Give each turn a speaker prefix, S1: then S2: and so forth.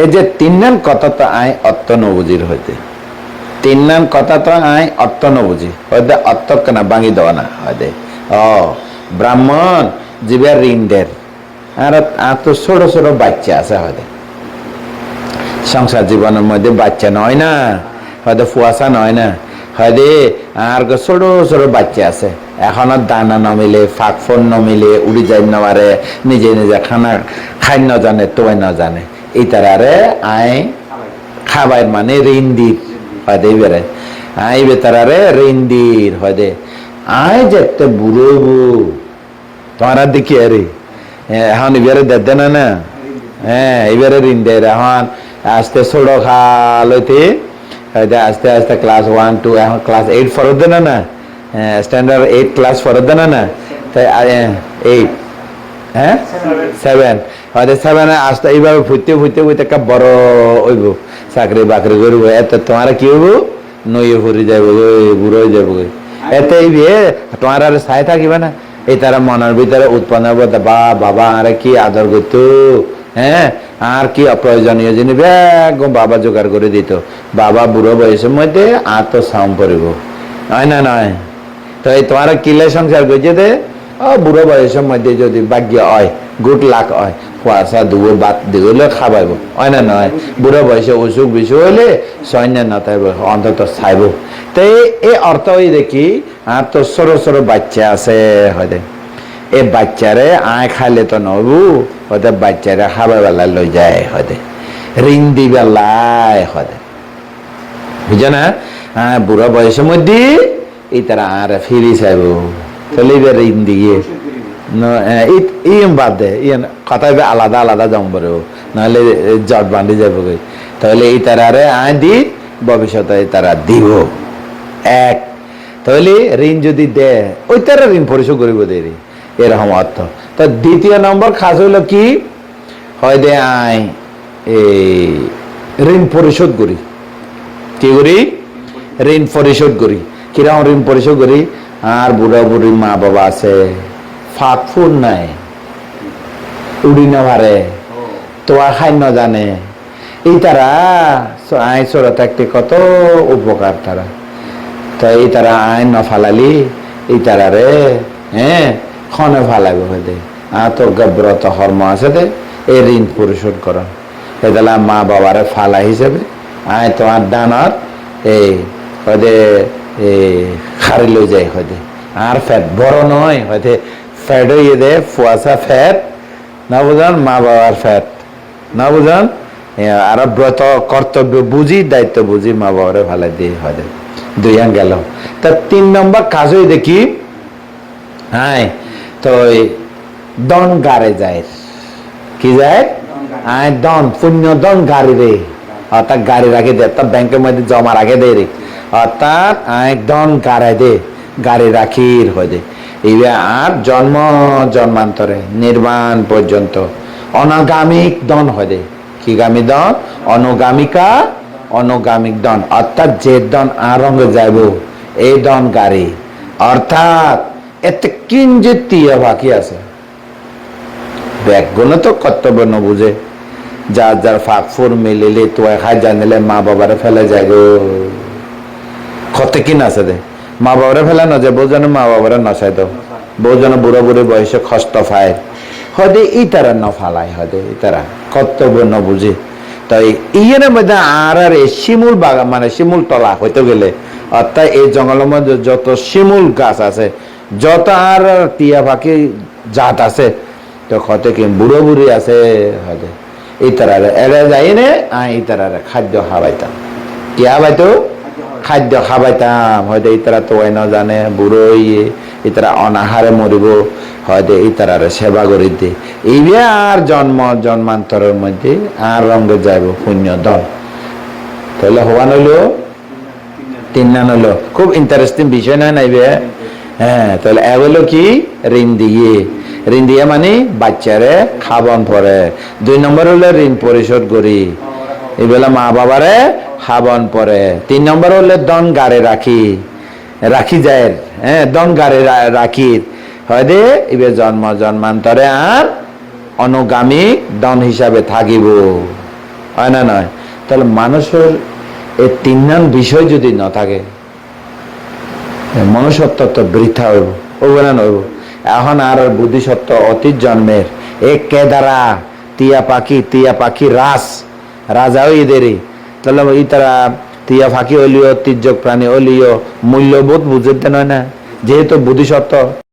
S1: এই যে তিন নাম কথা তো আয় অর্থ নবুজির হইতে। তিন নাম কথা তো আয় অর্থ নবুজি। হয়তো অর্থ কেনা ভাঙি দেওয়া না হয়তো ও ব্রাহ্মণ জীবের ঋণদের আর আর তো ছোট ছোট বাচ্চা আছে হয়তো সংসার জীবনের মধ্যে বাচ্চা নয় না হয়তো ফুয়াশা নয় না। হয়তো আর ছোট ছোট বাচ্চা আছে। এখনও দানা নমিলে ফাঁক ফোন নমিলে উড়ি যাই নমারে নিজে নিজে খানা খাই ন জানে, তোয় ন জানে এই তারারে আয় খাবার মানে রিন্দির হয়তো বেড়ে আই বেতারারে রিন্দির হয়তো আয় যেতে বুড়ো তোমার দেখি আরে এখন এবারে দেন না হ্যাঁ এবারে ঋণ দেয় এখন আস্তে ছোট খাল হইতে আস্তে আস্তে ক্লাস ওয়ান টু এখন ক্লাস এইট ফরত দেন না স্ট্যান্ডার্ড এইট ক্লাস ফরত দেন না তাই এইট হ্যাঁ? সেভেন হয়তো সেভেনে আসতে এইভাবে ফুটতে ফুটতে ফুটতে একটা বড় হইব। চাকরি বাকরি করব। এত তোমার কি হইব? নইয়ে যাইব বুড়ো হয়ে যাব এতে এই বিয়ে, তোমার আর চাই থাকিবে না। এই তারা মনের ভিতরে উৎপন্ন হব বা, বাবা, আরে কি আদর করতো? হ্যাঁ? আর কি অপ্রয়োজনীয় জিনিস? একদম বাবা জোগাড় করে দিত। বাবা বুড়ো বয়সের মধ্যে আর তো সাম পড়িব নয় না নয়? তো এই তোমার কিলে সংসার করছে বুড়ো বয়সের মধ্যে যদি ভাগ্য হয় গুড লাক হয় কুয়াশা দুবো বাত দিলে খাবাইব হয় না নয় বুড়ো বয়সে অসুখ বিসুখ হইলে সৈন্য না থাকবে অন্তত চাইব। তো এই- অর্থ হই দেখি আর তো সরো সরো বাচ্চা আছে হয়তো এই বাচ্চারে আয় খাইলে তো নবু হয়তো বাচ্চারে খাবার বেলা লই যায় হয়তো ঋণ দি বেলায় হয়তো বুঝো না বুড়ো বয়সের মধ্যে এই তারা আর ফিরি চাইব। তাহলে এবার ঋণ দিয়ে হ্যাঁ, ই- ইম বাদ দে ইয়ে কথা আলাদা আলাদা জম পরে নাহলে জট বান্ধি যাব। তাহলে এই তারারে আয় দি ভবিষ্যতে তারা দিব এক তাহলে ঋণ যদি দে ওই তারা ঋণ পরিশোধ করিব দেরি এরকম অর্থ তো দ্বিতীয় নম্বর খাস হইল কি হয় দে আয় এই ঋণ পরিশোধ করি কি করি ঋণ পরিশোধ করি কীরকম ঋণ পরিশোধ করি আর বুড়া বুড়ি মা বাবা আছে। ফাঁক ফুন নাই। উড়ি না পারে তোয়া খাই ন জানে। এই তারা আই চোরা থাকতে কত উপকার তারা। তো এই তারা আইন ন ফালালি, এই তারা রে হ্যাঁ খনে ফালাইব দে আর তো গব্রত হর্ম আছে দে, এই ঋণ পরিশোধ করা। মা বাবারে ফালা হিসেবে। আয় তোমার দানত এই এই খারি লই যায় হয়তো। আর ফ্যাট বড় নয় হয়তো ফ্যাট হইয়ে দে ফুয়াশা ফ্যাট না বুঝান মা বাবার ফ্যাট না বুঝান আর ব্রত, কর্তব্য বুঝি, দায়িত্ব বুঝি, মা বাবারে ভালো দিয়ে হয়তো, দুই আন গেল। তা তিন নম্বর কাজ হই দেখি হ্যাঁ তো দন গারে যায়। কি যায়? আয়, দন, পুণ্য দন গাড়ি রে অর্থাৎ গাড়ি রাখে দে অর্থাৎ ব্যাংকের মধ্যে জমা রাখে দে রে। অর্থাৎ দন গাড়াই দে, গাড়ি রাখির হয়ে দে। এইবার আর জন্ম, জন্মান্তরে নির্মাণ পর্যন্ত অনাগামিক দন হয় দে। কি গামী দন? অনুগামিকা, অনুগামিক দন। অর্থাৎ যে দন আর রঙে যাইব, এই দন গাড়ি। অর্থাৎ এতে কিঞ্চিত তিয়া বাকি আছে। ব্যাগগুলো তো কর্তব্য ন বুঝে। যার যার ফাঁক ফুর মিলিলে তো খাই জানিলে মা বাবারে ফেলে যায় গো কত কি আছে দে? মা বাবারে ফেলা না যায় বউ যেন মা বাবারে নসাই দাও বউ যেন বুড়ো বুড়ি বয়সে কষ্ট পায়। হয়তো ই তারা ন ফালায় হয়তো ই তারা কর্তব্য ন বুঝে তাই ইয়ের মধ্যে আর আর শিমুল বাগান মানে শিমুল তলা হইতে গেলে, অর্থাৎ এই জঙ্গলের মধ্যে যত শিমুল গাছ আছে, যত আর টিয়া পাখি জাত আছে, তো কত কি বুড়ো বুড়ি আছে হয়তো এই তারা এরা যাই নে আই তারা খাদ্য খাওয়াইতাম কি খাওয়াইতো খাদ্য খাওয়াইতাম হয়তো এই তারা তো ন জানে বুড়ো ইয়ে এই তারা অনাহারে মরিব হয়তো এই তারা সেবা করি দে এইবে আর জন্ম জন্মান্তরের মধ্যে আর রঙে যাইব পুণ্য দল তাহলে হওয়া নইলো তিন নান খুব ইন্টারেস্টিং বিষয় না নাইবে? হ্যাঁ তাহলে এক হলো কি? ঋণ দিয়ে। ঋণ দিয়ে মানে বাচ্চারে খাবন পরে দুই নম্বর হলো ঋণ পরিশোধ করি এবেলা মা বাবারে খাবন পরে। তিন নম্বর হলে দন গাড়ে রাখি। রাখি যায়। হ্যাঁ দন গাড়ে রাখি। হয় দে, এবার জন্ম, জন্মান্তরে আর অনুগামী দন হিসাবে থাকিব। হয় না নয়? তাহলে মানুষের এই তিন নাম বিষয় যদি না থাকে, মনুষ্যত্ব তো বৃথা হইব হইব। না নইব এখন আর বুদ্ধিসত্ত্ব অতীত জন্মের। এক কেদারা টিয়া পাখি টিয়া পাখি রাস রাজাও এদেরই তাহলে ই তারা টিয়া ফাঁকি অলিও তির্যক প্রাণী অলিও মূল্যবোধ বুঝতে নয় না। যেহেতু বুদ্ধিসত্ত্ব।